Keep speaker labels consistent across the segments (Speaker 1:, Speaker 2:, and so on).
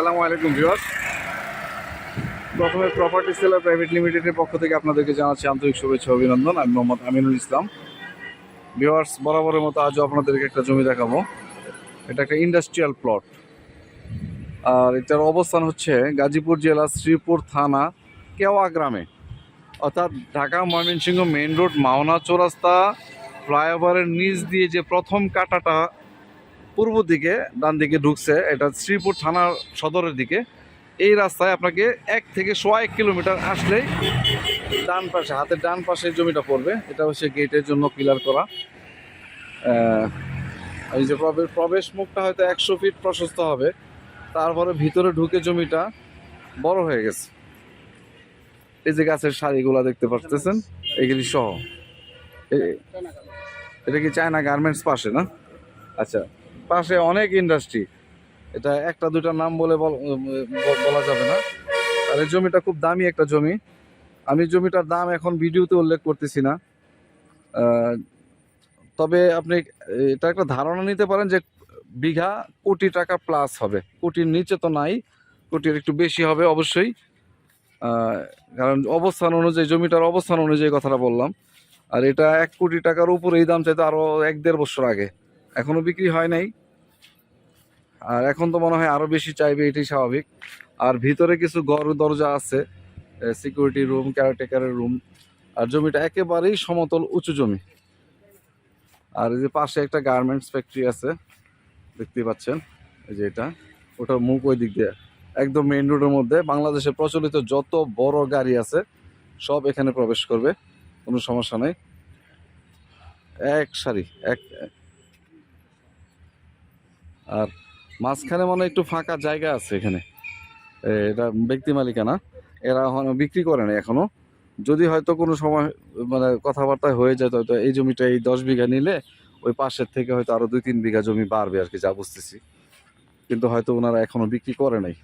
Speaker 1: আসসালামু আলাইকুম ভিউয়ার্স। প্রথমে প্রপার্টি সেলার প্রাইভেট লিমিটেডের পক্ষ থেকে আপনাদেরকে জানাচ্ছি আন্তরিক শুভেচ্ছা অভিনন্দন। আমি মোহাম্মদ আমিনুল ইসলাম। ভিউয়ার্স, বরাবরের মতো আজও আপনাদেরকে একটা জমি দেখাবো। এটা একটা ইন্ডাস্ট্রিয়াল প্লট আর এটার অবস্থান হচ্ছে গাজীপুর জেলা শ্রীপুর থানা কেওয়া গ্রামে। অর্থাৎ ঢাকা ময়মনসিংহ মেইন রোড মাওনা চৌরাস্তা, ফ্লাইওভারের নিচ দিয়ে যে প্রথম কাটাটা পূর্ব দিকে, ডান দিকে ঢুকছে, এটা শ্রীপুর থানার সদরের দিকে। এই রাস্তায় আপনাকে এক থেকে সোয়া এক কিলোমিটার আসলেই ডান পাশে, হাতের ডান পাশে জমিটা পড়বে। এটা হচ্ছে গেটের জন্য পিলার করা। এই যে প্রবেশ প্রবেশ মুখটা হয়তো একশো ফিট প্রশস্ত হবে। তারপরে ভিতরে ঢুকে জমিটা বড় হয়ে গেছে। এই যে গাছের সারিগুলা দেখতে পাচ্ছেন এগুলি সহ। এটা কি চায়না গার্মেন্টস পাশে না? আচ্ছা। পাশে অনেক ইন্ডাস্ট্রি এটা একটা দুইটা নাম বল- বলা যাবে না। আর এই জমিটা খুব দামি একটা জমি। আমি জমিটার দাম এখন ভিডিওতে উল্লেখ করতেছি না। তবে আপনি এটা একটা ধারণা নিতে পারেন যে বিঘা কোটি টাকা প্লাস হবে। কোটির নিচে তো নাই, কোটির একটু বেশি হবে অবশ্যই। কারণ অবস্থান অনুযায়ী, জমিটার অবস্থান অনুযায়ী কথাটা বললাম। আর এটা এক কোটি টাকার উপরে এই দাম চাইতে আরও এক দেড় বছর আগে। এখনও বিক্রি হয় নাই। আর এখন তো মনে হয় আরও বেশি চাইবে, এটাই স্বাভাবিক। আর ভিতরে কিছু ঘর দরজা আছে সিকিউরিটি রুম কেয়ারটেকারের রুম আর জমিটা একেবারেই সমতল, উঁচু জমি। আর এই যে পাশে একটা গার্মেন্টস ফ্যাক্টরি আছে দেখতে পাচ্ছেন, এই যে এটা। ওটার মুখ ওই দিক দিয়ে। একদম মেইন রোডের মধ্যে। বাংলাদেশে প্রচলিত যত বড় গাড়ি আছে, সব এখানে প্রবেশ করবে। কোনো সমস্যা নেই। এক সারি এক, আর মাঝখানে মনে একটু ফাঁকা জায়গা আছে এখানে। এটা ব্যক্তি মালিকানা এরা বিক্রি করে না এখনও। যদি হয়তো কোনো সময় মানে কথাবার্তা হয়ে যায় হয়তো এই জমিটা এই দশ বিঘা নিলে ওই পাশের থেকে হয়তো আরও দুই তিন বিঘা জমি বাড়বে আর কি, যা বুঝতেছি। কিন্তু হয়তো ওনারা এখনও বিক্রি করে নাই।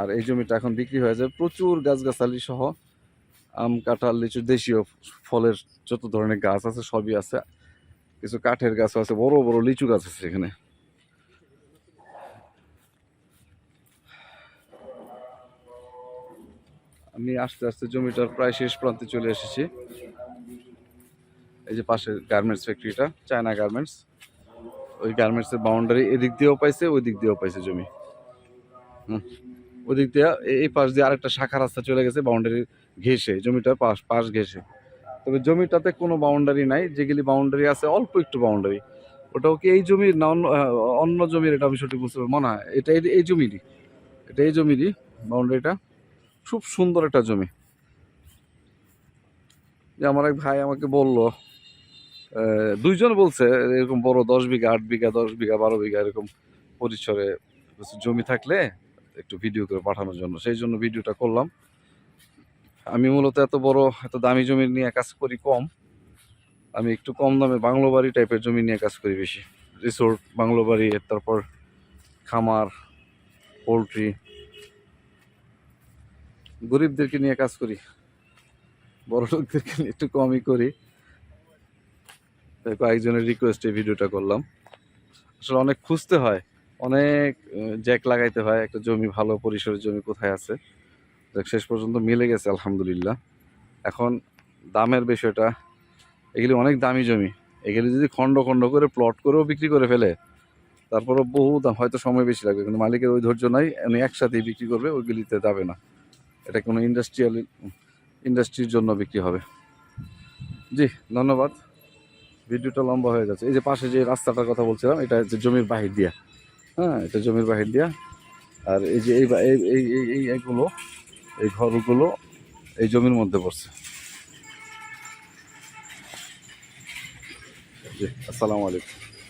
Speaker 1: আর এই জমিটা এখন বিক্রি হয়ে যায়। প্রচুর গাছগাছালি সহ আম, কাঁঠাল, লিচু, দেশীয় ফলের যত ধরনের গাছ আছে, সবই আছে। কিছু কাঠের গাছ আছে, বড় বড় লিচু গাছ আছে এখানে আমি আস্তে আস্তে জমিটার প্রায় শেষ প্রান্তে চলে এসেছি। এই যে পাশে গার্মেন্টস ফ্যাক্টরিটা চায়না গার্মেন্টস ওই গার্মেন্টসের বাউন্ডারি এদিক দিয়েও পাইছে ওই দিক দিয়েও পাইছে জমি। হুম। ওই দিক দিয়ে এই পাশ দিয়ে আরেকটা শাখা রাস্তা চলে গেছে বাউন্ডারি ঘেসে জমিটার পাশ পাশ ঘেসে তবে জমিটাতে কোনো বাউন্ডারি নাই। যেগুলি বাউন্ডারি আছে, অল্প একটু বাউন্ডারি ওটাও কি এই জমির না অন্য অন্য জমির? এটা আমি সঠিক বুঝতে পারি মনে হয়, এটা এই- জমিরই। এটা এই জমিরই বাউন্ডারিটা খুব সুন্দর একটা জমি। যে আমার এক ভাই আমাকে বলল দুইজন বলছে, এরকম বড় দশ বিঘা, আট বিঘা, দশ বিঘা, বারো বিঘা এরকম পরিসরে জমি থাকলে একটু ভিডিও করে পাঠানোর জন্য। সেই জন্য ভিডিওটা করলাম। আমি মূলত এত বড়, এত দামি জমি নিয়ে কাজ করি কম। আমি একটু কম দামে বাংলো বাড়ি টাইপের জমি নিয়ে কাজ করি বেশি। রিসোর্ট বাংলো বাড়ি তারপর খামার পোলট্রি গরিবদেরকে নিয়ে কাজ করি। বড় লোকদেরকে নিয়ে একটু কমই করি। তাই কয়েকজনের রিকোয়েস্টে ভিডিওটা করলাম। আসলে অনেক খুঁজতে হয়। অনেক জ্যাক লাগাইতে হয় একটা জমি, ভালো পরিসরের জমি কোথায় আছে। দেখ শেষ পর্যন্ত মিলে গেছে, আলহামদুলিল্লাহ। এখন দামের বিষয়টা, এগুলি অনেক দামি জমি। এগুলি যদি খণ্ড খণ্ড করে প্লট করেও বিক্রি করে ফেলে তারপরে বহু দাম, হয়তো সময় বেশি লাগবে, কিন্তু মালিকের ওই ধৈর্য নাই, উনি একসাথেই বিক্রি করবে, ওইগুলিতে যাবে না। এটা কোনো ইন্ডাস্ট্রিয়াল ইন্ডাস্ট্রির জন্য বিক্রি হবে। জি, ধন্যবাদ। ভিডিওটা লম্বা হয়ে যাচ্ছে। এই যে পাশে যে রাস্তাটার কথা বলছিলাম, এটা হচ্ছে জমির বাহির দিয়া। হ্যাঁ এটা জমির বাহির দিয়া। আর এই যে এই, এইগুলো এই ঘরগুলো এই জমির মধ্যে পড়ছে। আসসালামু আলাইকুম।